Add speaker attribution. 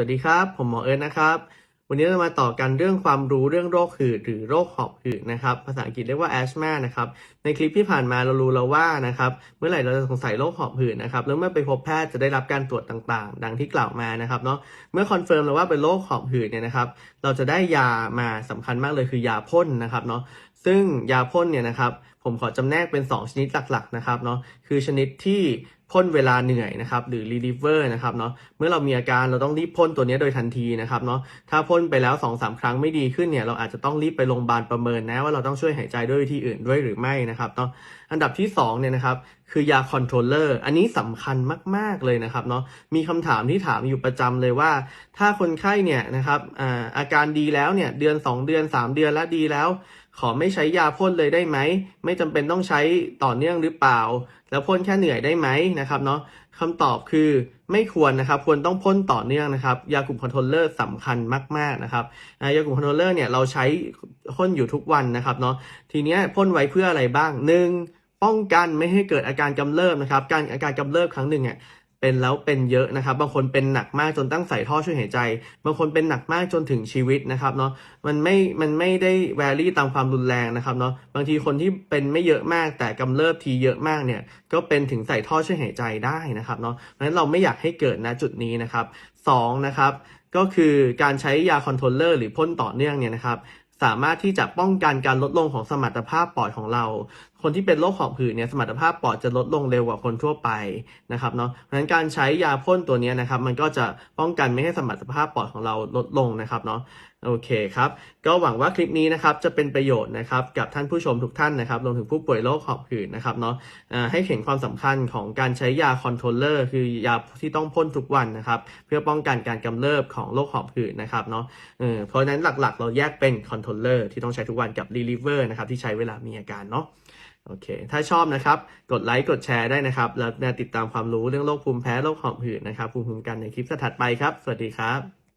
Speaker 1: สวัสดีครับ ผมหมอเอิร์ธนะครับ วันนี้เรามาต่อกันเรื่องความรู้เรื่องโรคหืดหรือโรคหอบหืดนะครับ ภาษาอังกฤษเรียกว่า asthma นะครับ ในคลิปที่ผ่านมาเรารู้แล้วว่านะครับ เมื่อไหร่เราจะสงสัยโรคหอบหืดนะครับ แล้วเมื่อไปพบแพทย์จะได้รับการตรวจต่างๆ ดังที่กล่าวมานะครับเนาะ เมื่อคอนเฟิร์มแล้วว่าเป็นโรคหอบหืดเนี่ยนะครับ เราจะได้ยามาสำคัญมากเลยคือยาพ่นนะครับเนาะ ซึ่งยาพ่นเนี่ยนะครับ ผมขอจำแนกเป็น 2 ชนิดหลักๆนะครับเนาะ คือชนิดที่ พ่นเวลาเหนื่อยนะครับหรือ reliever นะครับเนาะเมื่อเรามีอาการเราต้องรีบพ่นตัวนี้โดยทันทีนะครับเนาะถ้าพ่นไปแล้ว2อสาครั้งไม่ดีขึ้นเนี่ยเราอาจจะต้องรีบไปโรงพยาบาลประเมินนะว่าเราต้องช่วยหายใจด้วยวิธีอื่นด้วยหรือไม่นะครับเนาะอันดับที่2เนี่ยนะครับคือยาคอนโทรลเลอร์อันนี้สำคัญมาก ๆ เลยนะครับเนาะมีคำถามที่ถามอยู่ประจำเลยว่า ถ้าคนไข้เนี่ยนะครับอาอาการดีแล้วเนี่ยเดือน 2 เดือน 3 เดือนแล้วดีแล้ว ขอไม่ใช้ยาพ่นเลยได้ไหม ไม่จำเป็นต้องใช้ต่อเนื่องหรือเปล่า แล้วพ่นแค่เหนื่อยได้ไหมนะครับเนาะคำตอบคือไม่ควรนะครับ ควรต้องพ่นต่อเนื่องนะครับ ยากลุ่มคอนโทรลเลอร์สำคัญมาก ๆ นะครับ ยากลุ่มคอนโทรลเลอร์เนี่ยเราใช้พ่นอยู่ทุกวันนะครับเนาะ ทีเนี้ยพ่นไว้เพื่ออะไรบ้างหนึ่งป้องกันไม่ให้เกิดอาการกำเริบนะครับ การอาการกำเริบครั้งหนึ่งอะ เป็นแล้วเป็นเยอะนะครับ บางคนเป็นหนักมากจนตั้งใส่ท่อช่วยหายใจ บางคนเป็นหนักมากจนถึงชีวิตนะครับเนาะมันไม่มันไม่ได้แวรี่ตามความรุนแรงนะครับเนาะบางทีคนที่เป็นไม่เยอะมากแต่กำเริบทีเยอะมากเนี่ยก็เป็นถึงใส่ท่อช่วยหายใจได้นะครับเนาะเพราะฉะนั้นเราไม่อยากให้เกิดนะจุดนี้นะครับสองนะครับก็คือการใช้ยาคอนโทรลเลอร์หรือพ่นต่อเนื่องเนี่ยนะครับสามารถที่จะป้องกันการลดลงของสมรรถภาพปอดของเราคนที่เป็นโรคหอบหืดเนี่ยสมรรถภาพปอดจะลดลงเร็วกว่าคนทั่วไปนะครับเนาะเพราะฉะนั้นการใช้ยาพ่นตัวนี้นะครับมันก็จะป้องกันไม่ให้สมรรถภาพปอดของเราลดลงนะครับเนาะโอเคครับ ก็หวังว่าคลิปนี้นะครับจะเป็นประโยชน์นะครับกับท่านผู้ชมทุกท่านนะครับรวมถึงผู้ป่วยโรคหอบหืดนะครับเนาะให้เห็นความสำคัญของการใช้ยาคอนโทรลเลอร์คือยาที่ต้องพ่นทุกวันนะครับเพื่อป้องกันการกำเริบของโรคหอบหืดนะครับเนาะเพราะฉะนั้นหลักๆ เราแยกเป็นคอนโทรลเลอร์ที่ต้องใช้ทุกวันกับ reliever นะครับที่ใช้เวลามีอาการเนาะ โอเค ถ้าชอบนะครับ กดไลค์ กดแชร์ได้นะครับ แล้วติดตามความรู้เรื่องโรคภูมิแพ้ โรคหอบหืดนะครับ ภูมิคุ้มกันในคลิปถัดไปครับ สวัสดีครับ